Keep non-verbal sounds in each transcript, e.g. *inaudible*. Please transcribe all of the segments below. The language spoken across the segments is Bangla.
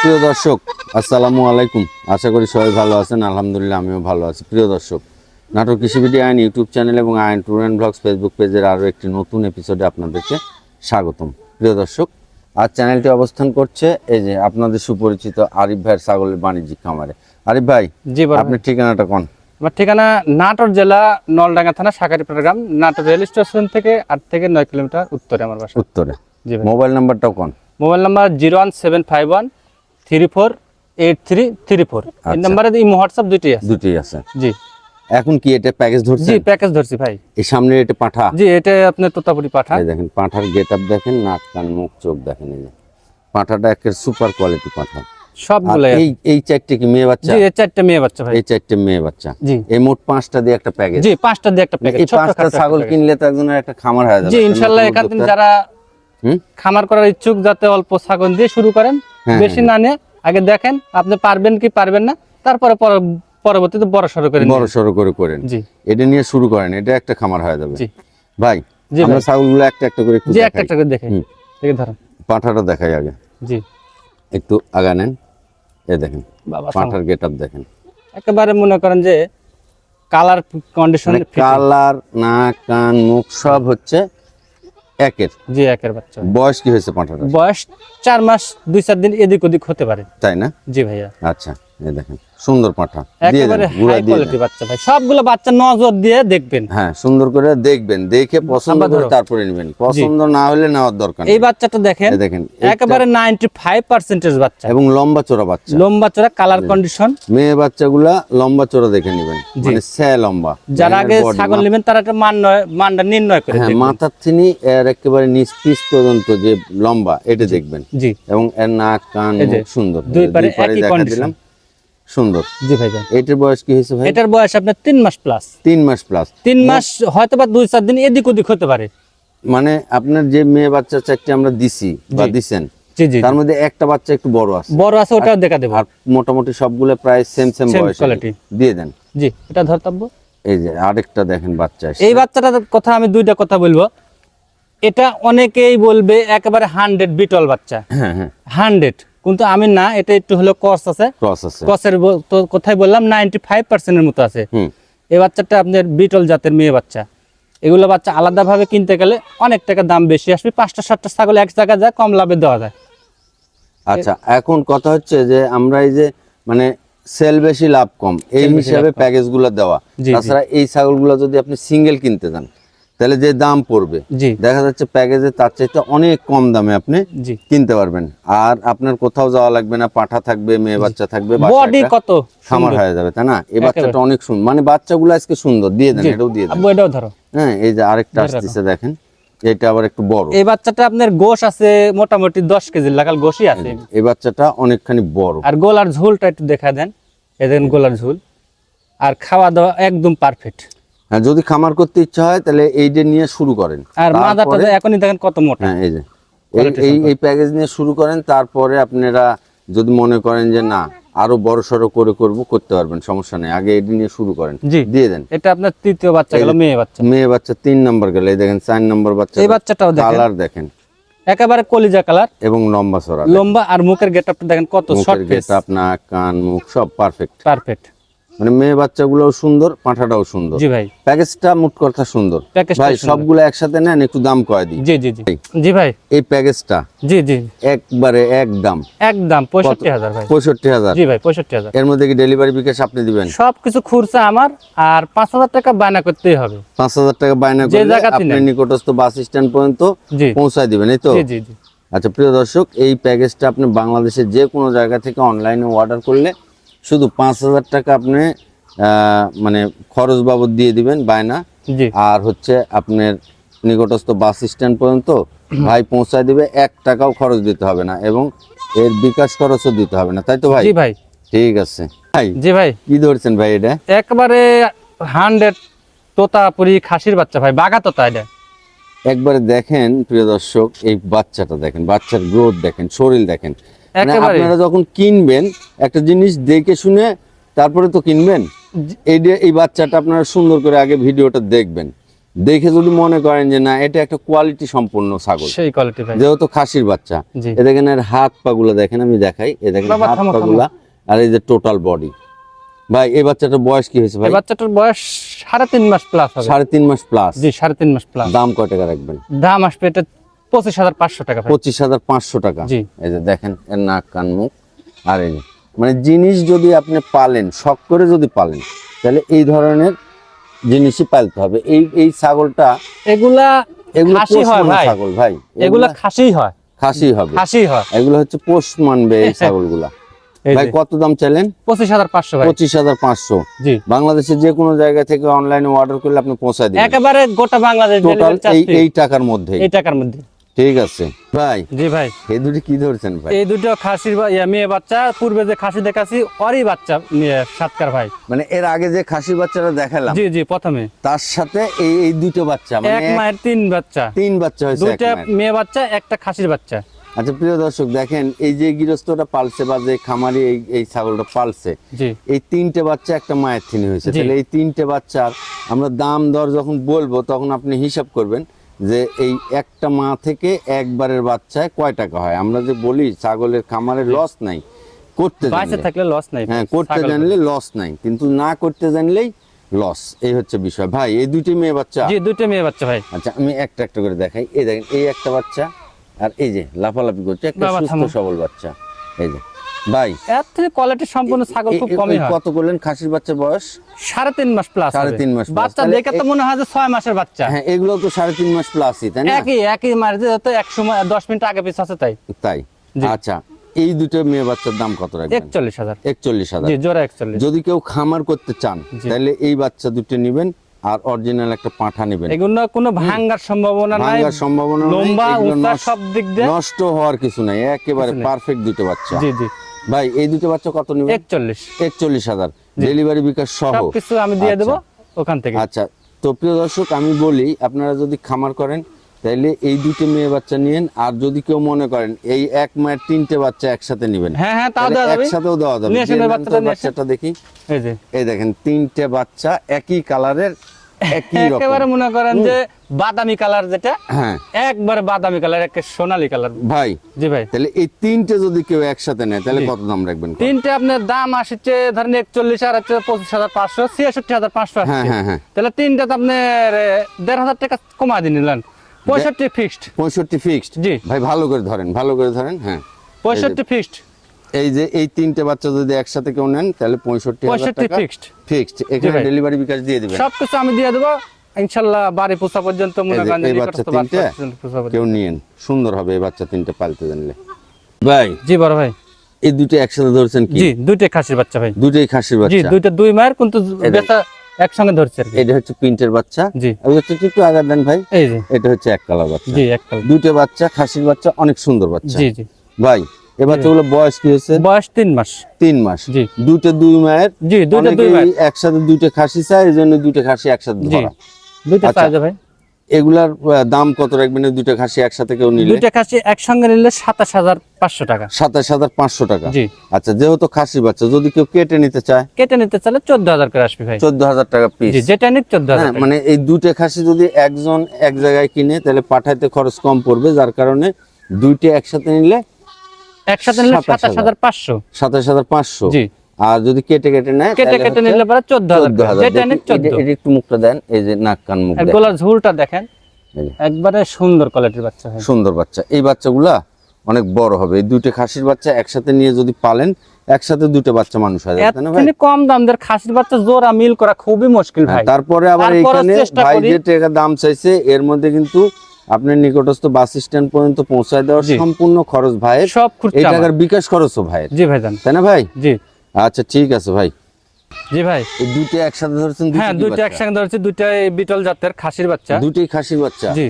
সুপ্রিয় দর্শক আসসালামু আলাইকুম। আশা করি সবাই ভালো আছেন আলহামদুলিল্লাহ আমিও ভালো আছি। প্রিয় দর্শক নাটক কৃষিবিডি আইন ইউটিউব চ্যানেল এবং আইন ট্যুর অ্যান্ড ব্লগস ফেসবুক পেজের আরও একটি নতুন এপিসোডে আপনাদেরকে স্বাগতম। প্রিয় দর্শক আজ চ্যানেলটি অবস্থান করছে এই যে আপনাদের সুপরিচিত আরিফ ভাইয়ের ছাগলের বাণিজ্যিক খামারে। আরিফ ভাই জি আপনার ঠিকানাটা কোন? আমার ঠিকানা নাটোর জেলা নলডাঙ্গা থানা সাকারিপাড়া গ্রাম নাটোর রেল স্টেশন থেকে আট থেকে নয় কিলোমিটার উত্তরে আমার বাসা। উত্তরে। জি মোবাইল নাম্বারটাও কোন? Mobile number zero one seven five one three four eight three three four এই আচ্ছা। নাম্বারে ইমো হোয়াটসঅ্যাপ আছে। আছে। জি। এখন কি এটা প্যাকেজ জি প্যাকেজ ধরছি ভাই। এই সামনে এটা পাঠা? জি এটা আপনার তোতাপুরি পাঠা। দেখেন পাঁঠার গেট আপ দেখেন নাক কান মুখ চোখ দেখেন এই যে। পাঁঠাটা একের সুপার কোয়ালিটি পাঁঠা। আর সবগুলাই এই এই চারটে কি মেয়ে বাচ্চা? জি এই চারটে মেয়ে বাচ্চা ভাই। এই চারটে মেয়ে বাচ্চা। জি। এই মোট পাঁচটা দিয়ে একটা প্যাকেজ। জি পাঁচটা দিয়ে একটা প্যাকেজ এই পাঁচটা ছাগল কিনলে তো একজনের একটা খামার হয়ে যাবে। জি উদ্যোক্তা। যারা হুম? খামার করার ইচ্ছুক যাতে অল্প ছাগল দিয়ে শুরু করেন বেশি না নিয়ে আগে দেখেন আপনি পারবেন কি পারবেন না তারপরে পর- পরবর্তীতে বড় সড়ো করে বড়। সড়ো করে করেন। জি। এটা নিয়ে শুরু করেন এটা একটা খামার হয়ে যাবে। জি। ভাই আমরা। ছাগলগুলো একটা একটা করে জি একটা একটা করে দেখে হুম। দেখে ধরেন পাঁঠাটা দেখাই আগে। জি। একটু আগা নেন। এ দেখেন বাবা পাঁঠার গেট আপ দেখেন। একেবারে মনে করেন যে কালার কন্ডিশন মানে কালার নাক কান মুখ সব হচ্ছে একের? জি একের বাচ্চা। বয়স কি হয়েছে পাঁঠাটার? বয়স চার মাস দুই চার দিন এদিক ওদিক হতে পারে। তাই না? জি ভাইয়া। আচ্ছা। এই দেখেন সুন্দর পাঁঠা। বাচ্চা ভাই। সবগুলো বাচ্চা নজর দিয়ে দেখবেন। হ্যাঁ সুন্দর করে দেখবেন দেখে পছন্দ করে তারপরে নেবেন। পছন্দ না হলে নেওয়ার দরকার নেই। এই বাচ্চাটা দেখেন দেখেন একেবারে নাইনটি ফাইভ পার্সেন্টেজ বাচ্চা। এবং লম্বা চোরা বাচ্চা। লম্বা চড়া কালার কন্ডিশন মেয়ে বাচ্চাগুলা লম্বা চোরা দেখে নেবেন। মানে স্যা লম্বা। যারা আগে ছাগল নেবেন তারা একটা মান মানটা নির্ণয় করে হ্যাঁ মাথার এর একেবারে নিচ পিস পর্যন্ত যে লম্বা এটা দেখবেন। জি। এবং এর নাক কান সুন্দর। দুই পারে একই সুন্দর। জি ভাইজান। এটার বয়স কি হয়েছে ভাই? এটার বয়স আপনার তিন মাস প্লাস তিন মাস প্লাস তিন মাস হয়তো বা দুই চার দিন এদিক ওদিক হতে পারে। মানে আপনার যে মেয়ে বাচ্চা চারটে আমরা দিছি বা। দিছেন জি জি। তার মধ্যে একটা বাচ্চা একটু বড় আছে। বড় আছে ওটাও দেখা দেবো। আর মোটামুটি সবগুলো প্রায় সেম সেম বয়স। দিয়ে দেন। জি এটা ধরতাব্য। এই যে আরেকটা দেখেন বাচ্চা। এই বাচ্চাটার কথা আমি দুইটা কথা বলব। এটা অনেকেই বলবে একেবারে হান্ড্রেড বিটল বাচ্চা। হ্যাঁ হ্যাঁ। হান্ড্রেড কিন্তু আমি না এটা একটু হলো কস আছে। কসের তো কোথায় বললাম নাইনটি ফাইভ পার্সেন্টের মতো আছে। হুম। এই বাচ্চাটা আপনার বিটল জাতের মেয়ে বাচ্চা। এগুলো বাচ্চা আলাদাভাবে কিনতে গেলে অনেক টাকা দাম বেশি আসবে। পাঁচটা সাতটা ছাগল এক জায়গায় যায় কম লাভে দেওয়া যায়। আচ্ছা এখন কথা হচ্ছে যে আমরা এই যে মানে সেল বেশি লাভ কম। এই হিসাবে লাভ কম। প্যাকেজগুলো দেওয়া। তাছাড়া এই ছাগলগুলো যদি আপনি সিঙ্গেল কিনতে যান তাহলে যে দাম পড়বে দেখা যাচ্ছে প্যাকেজে তার চাইতে অনেক কম দামে আপনি কিনতে পারবেন। আর আপনার কোথাও যাওয়া লাগবে না পাঠা থাকবে মেয়ে বাচ্চা থাকবে বডি কত খামার হয়ে যাবে তাই না? এই বাচ্চাটা অনেক সুন্দর মানে বাচ্চাগুলো আজকে সুন্দর দিয়ে দেন এটাও দিয়ে দেন। এটাও ধরো। হ্যাঁ এই যে আরেকটা আসতেছে দেখেন এটা আবার একটু বড়। এই বাচ্চাটা আপনার গোশ আছে মোটামুটি দশ কেজি লাগাল গোশই আছে। এই বাচ্চাটা অনেকখানি বড়। আর গোলার ঝোলটা একটু দেখা দেন। এ দেখেন গোলার ঝোল। আর খাওয়া দাওয়া একদম পারফেক্ট হ্যাঁ যদি খামার করতে ইচ্ছা হয় তাহলে এই যে নিয়ে শুরু করেন। আর মাদারটা এখনই দেখেন কত মোটা। হ্যাঁ এই যে। এই- এই প্যাকেজ নিয়ে শুরু করেন তারপরে আপনারা যদি মনে করেন যে না আরও বড় সড়ো করে করব করতে পারবেন সমস্যা নেই। আগে এটি নিয়ে শুরু করেন। জি। দিয়ে দেন। এটা আপনার তৃতীয় বাচ্চা গেল মেয়ে বাচ্চা। মেয়ে বাচ্চা তিন নম্বর গেলে। এই দেখেন চার নম্বর বাচ্চা। এই বাচ্চাটাও দেখেন। কালার দেখেন। একেবারে কলিজা কালার। এবং লম্বা সরা লম্বা আর মুখের গেট আপটা দেখেন কত শর্ট গেট আপনার কান মুখ সব পারফেক্ট পারফেক্ট মানে মেয়ে বাচ্চাগুলোও সুন্দর পাঁঠাটাও সুন্দর। জি ভাই। প্যাকেজটা মোট কথা সুন্দর। ভাই। সবগুলো একসাথে নেন একটু দাম কয় দিই? জি জি জি। জি ভাই। এই প্যাকেজটা জি জি। একবারে এক একদম একদম পঁয়ষট্টি হাজার ভাই। পঁয়ষট্টি হাজার। জি ভাই পঁয়ষট্টি হাজার। এর মধ্যে কি ডেলিভারি বিকাশ আপনি দিবেন? সব কিছু খুরসা আমার আর পাঁচ হাজার টাকা বায়না করতেই হবে। পাঁচ হাজার টাকা বায়না করলে আপনি নিকটস্থ বাস স্ট্যান্ড পর্যন্ত পৌঁছায় দিবেন এই তো? জি জি জি। আচ্ছা প্রিয় দর্শক এই প্যাকেজটা আপনি বাংলাদেশের যে কোনো জায়গা থেকে অনলাইনে অর্ডার করলে শুধু পাঁচ হাজার টাকা আপনি মানে খরচ বাবদ দিয়ে দিবেন বায়না। আর হচ্ছে আপনার নিকটস্থ বাস স্ট্যান্ড পর্যন্ত ভাই পৌঁছায় দিবে এক টাকাও খরচ দিতে হবে না এবং এর বিকাশ খরচও দিতে হবে না। তাই তো ভাই? ভাই। ঠিক আছে। ভাই জি ভাই। কি ধরছেন ভাই এটা? একবারে হান্ড্রেড তোতাপুরি খাসির বাচ্চা ভাই বাঘা তোতা এটা। একবারে দেখেন প্রিয় দর্শক এই বাচ্চাটা দেখেন বাচ্চার গ্রোথ দেখেন শরীর দেখেন। আপনারা যখন কিনবেন একটা জিনিস দেখে শুনে তারপরে তো কিনবেন। এই এই বাচ্চাটা আপনারা সুন্দর করে আগে ভিডিওটা দেখবেন। দেখে যদি মনে করেন যে না এটা একটা কোয়ালিটি সম্পন্ন ছাগল। সেই কোয়ালিটি যেহেতু খাসির বাচ্চা। এ দেখেন এর হাত পাগুলা দেখেন আমি দেখাই। এ দেখেন হাত। পাগুলা আর এই যে টোটাল বডি ভাই এই বাচ্চাটার বয়স কি হয়েছে ভাই? বাচ্চাটার বয়স সাড়ে তিন মাস প্লাস হবে। সাড়ে তিন মাস প্লাস জি সাড়ে তিন মাস প্লাস দাম কয় টাকা রাখবেন? দাম আসবে এটা পঁচিশ হাজার পাঁচশো টাকা পঁচিশ হাজার পাঁচশো টাকা। জি। এই যে দেখেন এর নাক কান মুখ। আর এই মানে জিনিস যদি আপনি পালেন শখ করে যদি পালেন তাহলে এই ধরনের জিনিসই পালতে হবে। এই এই ছাগলটা এগুলা ছাগল ভাই। এগুলা খাসি হয়। খাসি হবে। খাসি হয়। এগুলো হচ্ছে পোষ মানবে এই ছাগলগুলা। *laughs* ভাই কত দাম চাইলেন? পঁচিশ হাজার পাঁচশো পঁচিশ হাজার পাঁচশো। বাংলাদেশের যে কোনো জায়গা থেকে অনলাইনে অর্ডার করলে আপনি পৌঁছায় দিবেন। একেবারে গোটা বাংলাদেশ টোটাল এই টাকার মধ্যে এই টাকার মধ্যে ঠিক আছে। ভাই জি ভাই। এই দুটি কি ধরছেন ভাই? এই দুটো খাসির মেয়ে বাচ্চা পূর্বে যে খাসি দেখাছি ওরই বাচ্চা সাতকার ভাই। মানে এর আগে যে খাসির বাচ্চাটা দেখালাম জি জি প্রথমে। তার সাথে এই এই দুটো বাচ্চা এক মানে মায়ের তিন বাচ্চা। তিন বাচ্চা হয়েছে এক মায়ের। মেয়ে বাচ্চা একটা খাসির বাচ্চা। আচ্ছা প্রিয় দর্শক দেখেন এই যে গৃহস্থটা পালছে বা যে খামারি এই এই ছাগলটা পালছে এই তিনটে বাচ্চা একটা মায়ের থিনি হয়েছে। তাহলে এই তিনটে বাচ্চার আমরা দাম দর যখন বলব তখন আপনি হিসাব করবেন। যে এই একটা মা থেকে একবারের বাচ্চায় কয় টাকা হয়? আমরা যে বলি ছাগলের খামারের লস নাই করতে। থাকলে লস নাই হ্যাঁ করতে জানলে লস নাই কিন্তু না করতে জানলেই লস এই হচ্ছে বিষয়। ভাই এই দুটি মেয়ে বাচ্চা? জি দুইটা মেয়ে বাচ্চা ভাই। আচ্ছা আমি একটা একটা করে দেখাই। এই দেখেন এই একটা বাচ্চা আর এই যে লাফালাফি করছে একটা সুস্থ সবল বাচ্চা। এই যে ভাই এর থেকে কোয়ালিটি সম্পূর্ণ ছাগল খুব কমই হয়। কত করলেন খাসির বাচ্চার বয়স? সাড়ে তিন মাস প্লাস সাড়ে তিন মাস বাচ্চা দেখে তো মনে হয় যে মাসের বাচ্চা। হ্যাঁ এগুলো তো সাড়ে তিন মাস প্লাসই তাই না? একই একই তো এক সময় দশ মিনিট আগে পিছ আছে তাই। তাই? আচ্ছা এই দুটো মেয়ে বাচ্চার দাম কত রাখবেন? একচল্লিশ হাজার। একচল্লিশ হাজার। জি জোড়া একচল্লিশ। যদি কেউ খামার করতে চান। তাহলে এই বাচ্চা দুটো নেবেন আর অরিজিনাল একটা পাঁঠা নেবেন। এগুলো কোনো ভাঙ্গার সম্ভাবনা নাই ভাঙার সম্ভাবনা লম্বা সব দিক দিয়ে নষ্ট হওয়ার কিছু নাই একেবারে পারফেক্ট দুটো বাচ্চা। জি জি। ভাই এই দুটো বাচ্চা কত নেবেন? একচল্লিশ। একচল্লিশ হাজার। ডেলিভারি বিকাশ সহ। সবকিছু আমি দিয়ে দেবো আচ্ছা। ওখান থেকে। আচ্ছা। তো প্রিয় দর্শক আমি বলি আপনারা যদি খামার করেন তাইলে এই দুটো মেয়ে বাচ্চা নিয়েন আর যদি কেউ মনে করেন এই এক মায়ের তিনটে বাচ্চা একসাথে নেবেন হ্যাঁ হ্যাঁ তাও দেওয়া যাবে। একসাথেও দেওয়া যাবে। বাচ্চাটা দেখি। এই যে। এই দেখেন তিনটে বাচ্চা একই কালারের একেবারে মনে করেন যে বাদামি কালার যেটা হ্যাঁ। একবারে বাদামি কালার একে সোনালী কালার। ভাই জি ভাই। তাহলে এই তিনটে যদি কেউ একসাথে নেয় তাহলে কত দাম রাখবেন তিনটে আপনার দাম আসছে ধরেন একচল্লিশ আর হচ্ছে পঁচিশ হাজার পাঁচশো ছিয়াষট্টি হাজার পাঁচশো হ্যাঁ হ্যাঁ হ্যাঁ। তাহলে তিনটা তো আপনার দেড় হাজার টাকা কমা দিয়ে নিলেন। পঁয়ষট্টি ফিক্সড পঁয়ষট্টি ফিক্সড জি। ভাই ভালো করে ধরেন ভালো করে ধরেন হ্যাঁ। পঁয়ষট্টি ফিক্সড এই যে এই তিনটে বাচ্চা যদি একসাথে কেউ নেন তাহলে পঁয়ষট্টি পঁয়ষট্টি ফিক্সড ফিক্সড এখানে ডেলিভারি বিকাশ দিয়ে দিবেন। সবকিছু আমি দিয়ে দেবো। ইনশাল্লাহ বাড়ি পোষা পর্যন্ত মনে করেন এই বাচ্চা তিনটে। কেউ নিয়েন। সুন্দর হবে এই বাচ্চা তিনটে পালতে জানলে। ভাই। জি বড় ভাই। এই দুটো একসাথে ধরছেন কি? জি দুইটাই খাসির বাচ্চা ভাই। দুটোই খাসির জি বাচ্চা। দুইটা দুই মায়ের কিন্তু বেচা একসঙ্গে ধরছে আর কি। এটা হচ্ছে প্রিন্টের বাচ্চা। জি। ওই বাচ্চাটা একটু আগার দেন ভাই। এই যে। এটা হচ্ছে এক কালার বাচ্চা। জি একটা দুটো বাচ্চা খাসির বাচ্চা অনেক সুন্দর বাচ্চা। জি জি। ভাই এই বাচ্চাগুলো বয়স কি হয়েছে? বয়স তিন মাস। তিন মাস। জি। দুটো দুই মায়ের? জি দুইটা দুই মায়ের। একসাথে দুটো খাসি চায় এই জন্য দুটো খাসি একসাথে ধরা। দুইটা আচ্ছা। ভাই এগুলার দাম কত রাখবেন এই দুটো খাসি একসাথে কেউ নিলে? দুইটা খাসি একসঙ্গে নিলে সাতাশ হাজার পাঁচশো টাকা। সাতাশ হাজার পাঁচশো টাকা। জি। আচ্ছা যেহেতু খাসি বাচ্চা যদি কেউ কেটে নিতে চায়? কেটে নিতে চাইলে চোদ্দ হাজার করে আসবে ভাই। চোদ্দ হাজার টাকা পিস যেটা নিক চোদ্দ হাজার হ্যাঁ মানে এই দুটো খাসি যদি একজন এক জায়গায় কিনে তাহলে পাঠাইতে খরচ কম পড়বে যার কারণে দুইটা একসাথে নিলে একসাথে নিলে সাতাশ সাতাশ হাজার পাঁচশো। সাতাশ হাজার পাঁচশো। জি। আর যদি কেটে কেটে নেয় কেটে কেটে নিলে পরে চোদ্দ হাজার 14,000 যেটা দেখি, নিক চোদ্দ। এটা- এটা একটু মুখটা দেন এই যে নাক কান মুখ। গলার ঝুলটা দেখেন। একবারে সুন্দর কোয়ালিটির বাচ্চা হয়। সুন্দর বাচ্চা। এই বাচ্চাগুলা অনেক বড় হবে। এই দুইটা খাসির বাচ্চা একসাথে নিয়ে যদি পালেন একসাথে দুটো বাচ্চা মানুষ হয়ে যাবে না ভাই? এতখানি কম দাম দের খাসির বাচ্চা জোড়া মিল করা খুবই মুশকিল ভাই। হ্যাঁ, তারপরে আবার চেষ্টা ভাই যে টাকা দাম চাইছে এর মধ্যে কিন্তু আপনার নিকটস্থ বাস স্ট্যান্ড পর্যন্ত পৌঁছায় দেওয়ার সম্পূর্ণ খরচ ভাইয়ের। সব এই টাকার বিকাশ খরচও ভাইয়ের। জি ভাই তাই না ভাই? জি। আচ্ছা ঠিক আছে ভাই। জি ভাই। এই দুটো একসাথে ধরছেন হ্যাঁ ধরেছি দুইটা বিটল জাতের খাসির বাচ্চা। দুটোই খাসির বাচ্চা? জি।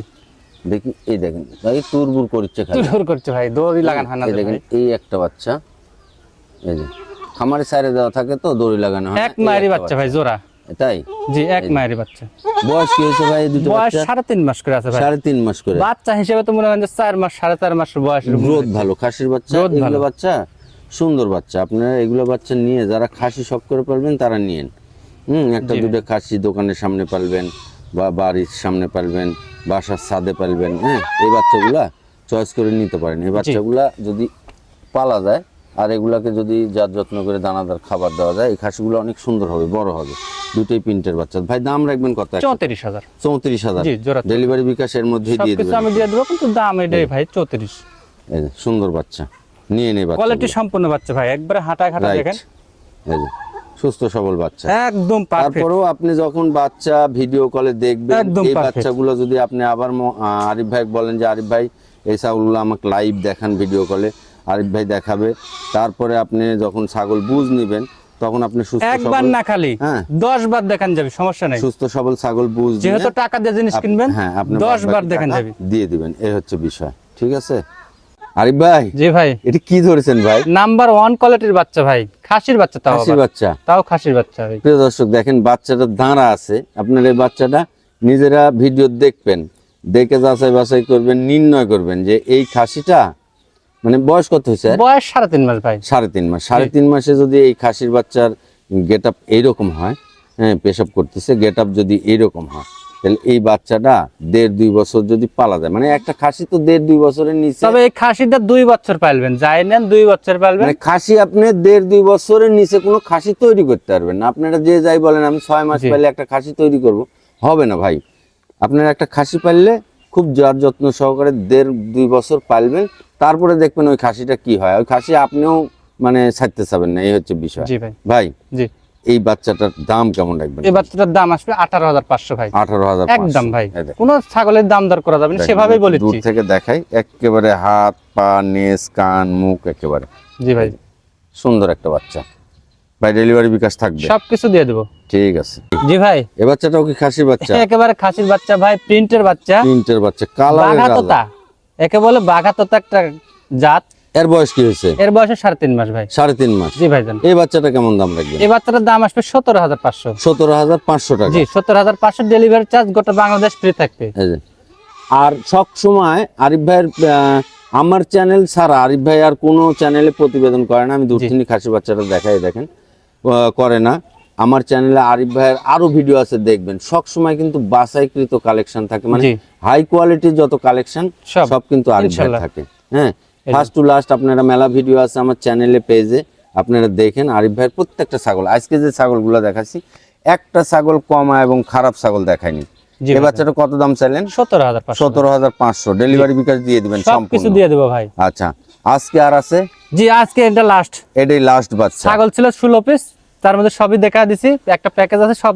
দেখি এই দেখেন ভাই তুরবুর করছে খালি। তুই করছে ভাই দড়ি লাগান হয় না দেখেন এই একটা বাচ্চা। এই যে খামারে সাইডে দেওয়া থাকে তো দড়ি লাগানো হয় এক এই মায়েরই বাচ্চা ভাই জোড়া। তাই? জি এক মায়েরই বাচ্চা। বয়স কি হয়েছে ভাই দুটো বয়স সাড়ে তিন মাস করে আছে ভাই। সাড়ে তিন মাস করে। বাচ্চা হিসেবে তো মনে করেন যে চার মাস সাড়ে চার মাস বয়সের গ্রোথ ভালো খাসির বাচ্চা এগুলো। বাচ্চা সুন্দর বাচ্চা। আপনারা এগুলো বাচ্চা নিয়ে যারা খাসি শখ করে পারবেন তারা নিয়েন। হুম একটা দুটো খাসি দোকানের সামনে পালবেন বা বাড়ির সামনে পালবেন বাসার ছাদে পালবেন হ্যাঁ এই বাচ্চাগুলা চয়েস করে নিতে পারেন। এই বাচ্চাগুলা যদি পালা যায় আর এগুলাকে যদি যার যত্ন করে দানাদার খাবার দেওয়া যায় এই খাসিগুলো অনেক সুন্দর হবে বড় হবে। দুটোই প্রিন্টের বাচ্চা। ভাই দাম রাখবেন কত চৌত্রিশ হাজার। চৌত্রিশ হাজার। ডেলিভারি বিকাশ এর মধ্যে দিয়ে দেবেন। আমি দিয়ে দেবো কিন্তু দাম এটাই ভাই চৌত্রিশ। এই সুন্দর বাচ্চা। নিয়ে নেই কোয়ালিটি সম্পূর্ণ বাচ্চা ভাই একবারে হাঁটা খাটা দেখেন। এই যে, সুস্থ সবল বাচ্চা। একদম তারপরেও আপনি যখন বাচ্চা ভিডিও কলে দেখবেন এই। বাচ্চাগুলো যদি আপনি আবার আরিফ ভাই বলেন যে আরিফ ভাই এই ছাগলগুলো আমাকে লাইভ দেখান ভিডিও কলে আরিফ ভাই দেখাবে। তারপরে আপনি যখন ছাগল বুঝ নিবেন তখন আপনি সুস্থ একবার না খালি হ্যাঁ। দশ বার দেখান যাবে সমস্যা নেই। সুস্থ সবল ছাগল বুঝ যেহেতু টাকা দিয়ে জিনিস কিনবেন হ্যাঁ আপনি দশ বাদ বার দেখান যাবে। দিয়ে দিবেন এই হচ্ছে বিষয় ঠিক আছে? আরিফ ভাই জি ভাই। এটা কি ধরেছেন ভাই? নাম্বার ওয়ান কোয়ালিটির বাচ্চা ভাই খাসির বাচ্চা তাও খাসির বাচ্চা। তাও খাসির বাচ্চা ভাই। প্রিয় দর্শক দেখেন বাচ্চাটা দাঁড়া আছে আপনার এই বাচ্চাটা নিজেরা ভিডিও দেখবেন দেখে যাচাই বাছাই করবেন নির্ণয় করবেন যে এই খাসিটা মানে বয়স কত হয়েছে? বয়স সাড়ে তিন মাস ভাই। সাড়ে তিন মাস। সাড়ে তিন মাসে যদি এই খাসির বাচ্চার গেট আপ এইরকম হয় হ্যাঁ পেশাব করতেছে গেট আপ যদি এইরকম হয় তাহলে এই বাচ্চাটা দেড় দুই বছর যদি পালা যায় মানে একটা খাসি তো দেড় দুই বছরের নিচে তবে এই খাসিটা দুই বছর পালবেন যাই নেন দুই বছর পালবেন। মানে খাসি আপনি দেড় দুই বছরের নিচে কোনো খাসি তৈরি করতে পারবেন না। আপনারা যে যাই বলেন আমি ছয় মাস পাইলে একটা খাসি তৈরি করব। হবে না ভাই। আপনারা একটা খাসি পাললে খুব যার যত্ন সহকারে দেড় দুই বছর পালবেন। তারপরে দেখবেন ওই খাসিটা কি হয়? ওই খাসি আপনিও মানে ছাড়তে চাবেন না এই হচ্ছে বিষয়। জি ভাই। ভাই জি। এই বাচ্চাটার দাম কেমন রাখবেন? এই বাচ্চাটার দাম আসবে আঠারো হাজার পাঁচশো ভাই। আঠারো হাজার একদম ভাই। কোনো ছাগলের দাম দর করা যাবে না সেভাবেই দূর থেকে দেখাই একেবারে হাত পা নেস কান মুখ একেবারে। জি ভাই। সুন্দর একটা বাচ্চা। ভাই ডেলিভারি বিকাশ থাকবে? সবকিছু দিয়ে দেবো। ঠিক আছে। জি ভাই। এ বাচ্চাটাও কি খাসির বাচ্চা? একেবারে খাসির বাচ্চা ভাই প্রিন্টের বাচ্চা। তিনটের বাচ্চা তোতা। একে বলে বাঘা তোতা একটা জাত। এর বয়স কি হয়েছে? এর বয়সে সাড়ে তিন মাস ভাই। সাড়ে তিন মাস। জি ভাই এই বাচ্চাটা কেমন দাম রাখবেন? এই বাচ্চাটার দাম আসবে সতেরো হাজার পাঁচশো। সতেরো হাজার পাঁচশো টাকা। জি সত্তর হাজার পাঁচশো ডেলিভারি চার্জ গোটা বাংলাদেশ ফ্রি থাকবে। আর সব সময় আরিফ ভাইয়ের আমার চ্যানেল ছাড়া আরিফ ভাই আর কোনো চ্যানেলে প্রতিবেদন করে না। আমি দূরথিনী খাসি বাচ্চাটা দেখাই দেখেন। করে না। আমার চ্যানেলে আরিফ ভাইয়ের আরও ভিডিও আছে দেখবেন। সব সময় কিন্তু বাছাইকৃত কালেকশন থাকে। মানে হাই কোয়ালিটির যত কালেকশন সব। কিন্তু আরিফ ভাই থাকে। হ্যাঁ? ফার্স্ট টু লাস্ট আপনারা মেলা ভিডিও আছে আমার চ্যানেলে পেজে আপনারা দেখেন আরিফ ভাইয়ের প্রত্যেকটা ছাগল। আজকে যে ছাগলগুলো দেখাচ্ছি একটা ছাগল কমা এবং খারাপ ছাগল দেখায়নি। এই বাচ্চাটা কত দাম চাইলেন? সতেরো হাজার সতেরো হাজার পাঁচশো। ডেলিভারি বিকাশ দিয়ে দিবেন সব কিছু দিয়ে দেবো ভাই। আচ্ছা আজকে আর আছে? জি আজকে এটা লাস্ট এটাই লাস্ট বাচ্চা। ছাগল ছিল ষোলো পিস তার মধ্যে সবই দেখা দিছি একটা প্যাকেজ আছে সব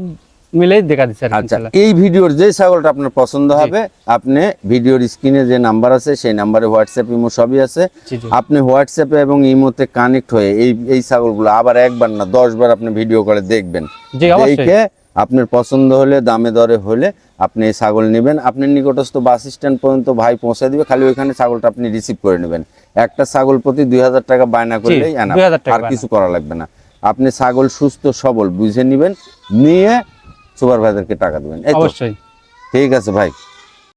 মিলেই দেখা দিচ্ছে আচ্ছা এই ভিডিওর যে ছাগলটা আপনার পছন্দ হবে আপনি ভিডিওর স্ক্রিনে যে নাম্বার আছে সেই নাম্বারে হোয়াটসঅ্যাপ ইমো সবই আছে। আপনি হোয়াটসঅ্যাপে এবং ইমোতে কানেক্ট হয়ে এই এই ছাগলগুলো আবার একবার না আপনি ভিডিও করে দেখবেন। দেখে আপনার পছন্দ হলে দামে দরে হলে আপনি এই ছাগল নেবেন। আপনার নিকটস্থ বাস স্ট্যান্ড পর্যন্ত ভাই পৌঁছে দিবে খালি ওইখানে ছাগলটা আপনি রিসিভ করে নেবেন। একটা ছাগল প্রতি দুই হাজার টাকা বায়না করলেই enough। 2000 টাকা আর কিছু করা লাগবে না। আপনি ছাগল সুস্থ সবল বুঝে নিবেন নিয়ে সুপারভাইজারকে টাকা দেবেন। অবশ্যই। ঠিক আছে ভাই।